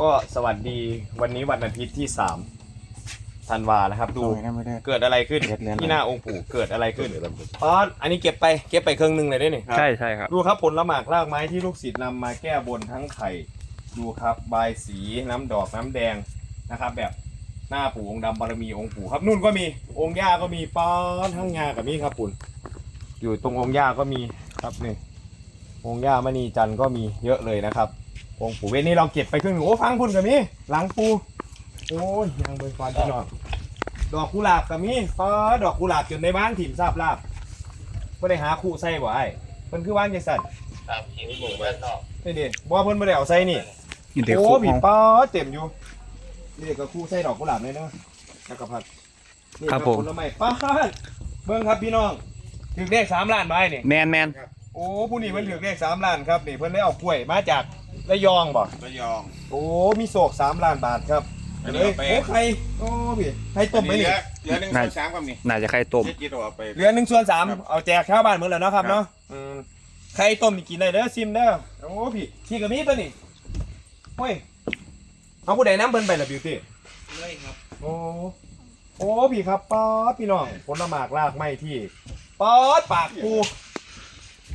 ก็สวัสดีวันนี้วันอาทิตย์ที่สามธันวานะครับ ดูดูนะไม่ได้ เกิดอะไรขึ้นเด็ดเลยนะที่หน้าองค์ปู่เกิดอะไรขึ้นอ๋ออันนี้เก็บไปเก็บไปครึ่งหนึ่งเลยได้นี่ใช่ใช่ครับ ดูครับผลละหมากรากไม้ที่ลูกศิษย์นำมาแก้บนทั้งไข่ ดูครับบายสีน้ำดอกน้ำแดงนะครับ แบบหน้าปู่องค์ดำบารมีองค์ปู่ครับนู่นก็มีองค์ย่าก็มีป้อนทั้งงากับนี่ครับปุ่นอยู่ตรงองค์ย่าก็มีครับนี่องค์ย่ามณีจันทร์ก็มีเยอะเลยนะครับ องค์ปู่เวทนี่เราเก็บไปครึ่งหนึ่งโอ้ฟังพุ่นกับมีหลังปู โอ้ยยังเบิ่งฟันพี่น้องดอกกุหลาบกับมีป้าดอกกุหลาบจนในบ้านถิ่มทราบลาบก็ได้หาคู่ใส่บ่ไอ้เพิ่นคือว่างจังสั่นครับทีนี้อยู่บ้านนอกนี่ดิบ่เพิ่นบ่ได้เอาใส่นี่เดี๋ยวโอ้คุกผีห้อง ป้าเต็มอยู่นี่ก็คู่ใส่ดอกกุหลาบเลยเนาะจักรพรรดินี่ครับผม ผลไม้ป้าดเบิ่งครับพี่น้องถึงเลขสามล้านใบนี่ แมนแมนโอ้ผู้นี้เพิ่นถึงเลขสามล้านครับนี่เพิ่นได้เอากล้วยมาจาก ระยองบ่ระยอง โอ้มีโศกสามล้านบาทครับอันนี้เอ้ยเอาไป โอ้ใครโอ้พี่ใครต้มไหมเหลืนี่อเหลือหนึ่งส่วนสามกับนี่น่าจะใครต้มเจ็ดกิโลเอาไป เหลือหนึ่งส่วนสามครับเอาแจกชาวบ้านหมดแล้วเนาะครับครับ เนาะอืมใครต้มนี่กินได้เด้อซิมเด้อโอ้พี่พี่กับมีตัวนี่โอ้ยเอาผู้ใดน้ำเพิ่นไปละบิวตี้เลยครับโอ้โอ้พี่ครับป๊อดพี่น้องผลหมากรากไม้ที่ป๊อดปากปู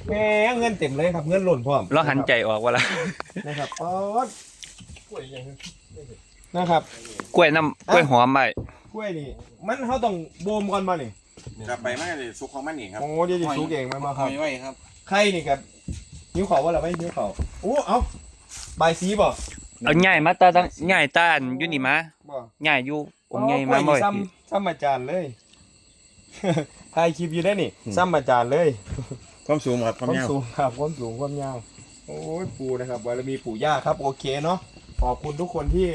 แหมเงินเต็มเลยครับเงินหล่นพร้อมแล้วหันใจออกว่าละนะครับป๊อดนะครับกล้วยน้ำกล้วยหอมไปกล้วยนี่มันเขาต้องโบมก่อนมานี่กลับไปมากเลยซุกของมันนี่ครับโอ้เดี๋ยวจะสุกเองมันมาครับไว้ครับใครนี่ครับนิ้วเขาว่าเราไม่นิ้วเขาโอ้เอาใบายสีบ่เอาง่ายมาตาตั้งง่ายตาอันอยู่นี่มาบ่ง่ายอยู่ผมง่ายอ๋มาอกล้บ่วอยนี่ซ้ำซ้ำอาจารย์เลยถ่ายคลิปอยู่ได้นี่ซ้ำอาจารย์เลย ความสูงครับความความยาวสูงครับความสูงความยาวโอ้ยปูนะครับบารมีปู่ย่าครับโอเคเนาะขอบคุณทุกคนที่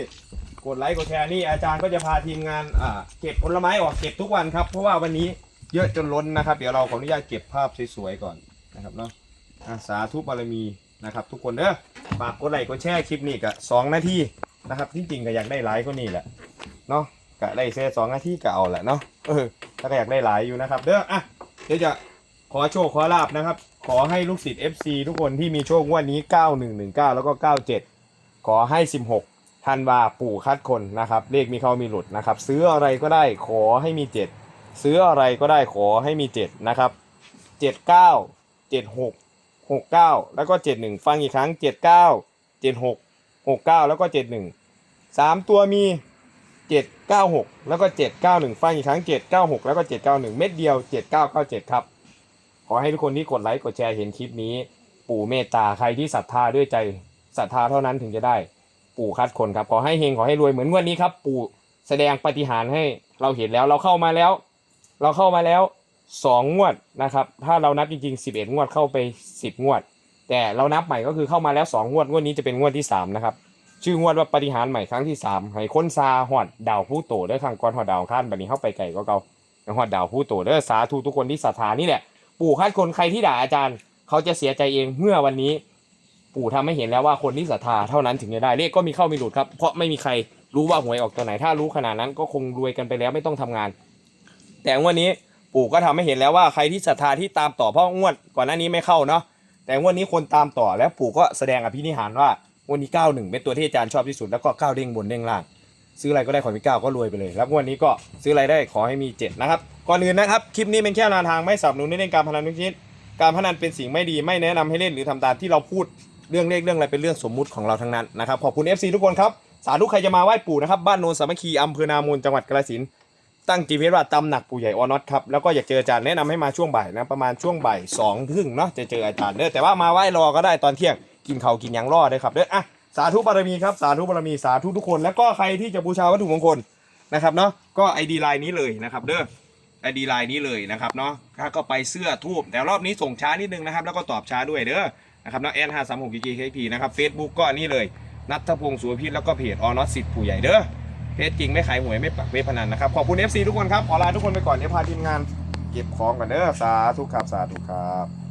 กดไลค์กดแชร์นี่อาจารย์ก็จะพาทีมงานอ่าเก็บผลไม้ออกเก็บทุกวันครับ เพราะว่าวันนี้เยอะจนล้นนะครับ เดี๋ยวเราขออนุญาตเก็บภาพสวยๆก่อนนะครับเนาะอะสาธุบารมีนะครับ ทุกคนเด้อฝากกดไลค์กดแชร์คลิปนี้ก็สองนาทีนะครับที่จริงก็อยากได้ไลค์ก็นี่แหละเนาะก็ได้แค่สองนาทีก็เอาแหละเนาะเออถ้าก็อยากได้หลายอยู่นะครับ เด้ออะเดี๋ยวจะ ขอโชคขอลาบนะครับ ขอให้ลูกศิษย์ FC ทุกคนที่มีโชคงวดนี้ 9119 แล้วก็ 97 ขอให้ 16ธันวาปู่คัดคนนะครับ เลขมีเข้ามีหลุดนะครับ ซื้ออะไรก็ได้ขอให้มี 7 ซื้ออะไรก็ได้ขอให้มี 7 นะครับ 79 76 69 แล้วก็ 71 ฟังอีกครั้ง 79 76 69 แล้วก็ 71 3 ตัวมี 796 แล้วก็ 791 ฟังอีกครั้ง 796 แล้วก็ 791 เม็ดเดียว 7997 ครับ ขอให้ทุกคนที่กดไลค์กดแชร์เห็นคลิปนี้ ปู่เมตตาใครที่ศรัทธาด้วยใจศรัทธาเท่านั้นถึงจะได้ ปู่คัดคนครับขอให้เฮงขอให้รวยเหมือนงวันนี้ครับ ปู่แสดงปฏิหารให้เราเห็นแล้วเราเข้ามาแล้ว เราเข้ามาแล้วสองงวดนะครับ ถ้าเรานับจริงๆ11งวดเข้าไป10งวด แต่เรานับใหม่ก็คือเข้ามาแล้วสองงวดงวดนี้จะเป็นงวดที่สามนะครับชื่องวดว่าปฏิหารใหม่ครั้งที่สามให้ค้นซาหอดดาวผู้โตเด้อครั้งก่อนหอดดาวข้านบัดนี้เข้าไปไก่ก็เก่าหอดดาวผู้โตเด้อสาธุทุกคนที่ศรัทธานี่แหละ ปู่คัดคนใครที่ด่าอาจารย์ เขาจะเสียใจเองเมื่อวันนี้ ปู่ทำให้เห็นแล้วว่าคนที่ศรัทธาเท่านั้นถึงจะได้เลขก็มีเข้ามีหลุดครับเพราะไม่มีใครรู้ว่าหวยออกตัวไหน ถ้ารู้ขนาดนั้นก็คงรวยกันไปแล้วไม่ต้องทำงาน แต่วดนี้ปู่ก็ทำให้เห็นแล้วว่าใครที่ศรัทธาที่ตามต่อเพราะงวดก่อนหน้านี้ไม่เข้าเนาะแต่วดนี้คนตามต่อแล้วปู่ก็แสดงอภินิหารว่าวดนี้91เป็นตัวที่อาจารย์ชอบที่สุดแล้วก็9เด้งบนเด้งล่าง ซื้ออะไรก็ได้ขอมีเก้าก็รวยไปเลย แล้ววันนี้ก็ซื้ออะไรได้ขอให้มีเจ็ดนะครับ ก่อนอื่นนะครับ คลิปนี้เป็นแค่แนวทางไม่สนับสนุนในเล่นการพนันทุกชนิด การพนันเป็นสิ่งไม่ดีไม่แนะนำให้เล่นหรือทำตามที่เราพูดเรื่องเลขเรื่องอะไรเป็นเรื่องสมมุติของเราทั้งนั้นนะครับขอบคุณ FC ทุกคนครับสาธุใครจะมาไหว้ปู่นะครับบ้านโนนสามัคคีอำเภอนามนจังหวัดกาฬสินธุ์ตั้งจีพีว่าตำหนักปู่ใหญ่ออนอตครับแล้วก็อยากเจออาจารย์แนะนำให้มาช่วงบ่ายนะประมาณช่วงบ่ายสองครึ่งเนาะจะเจออาจารย์เด้อแต่ว่ามาไหว้รอก็ได้ตอนเที่ยงกินเขากินยังรอได้ครับเด้ออะสาธุบารมีครับสาธุบารมีสาธุทุกคน แล้วก็ใครที่จะบูชาวัตถุมงคลนะครับเนาะก็ ID ไลน์นี้เลยนะครับเด้อ ไอดีไลน์นี้เลยนะครับเนาะถ้าก็ไปเสื้อทูบแต่รอบนี้ส่งช้านิดนึงนะครับ แล้วก็ตอบช้าด้วยเด้อนะครับเนาะ N 5 3 6 G K P นะครับเฟซบุ๊กก็อันนี้เลยนัทพงศ์สุวพิษแล้วก็เพจออนอสิทธิ์ผู้ใหญ่เด้อเพจจริงไม่ขายหวยไม่ปักเว็บพนันนะครับขอบคุณ FC ทุกคนครับขอลาทุกคนไปก่อนเดี๋ยวพาทีมงาน เก็บของกันเด้อสาธุครับสาธุครับ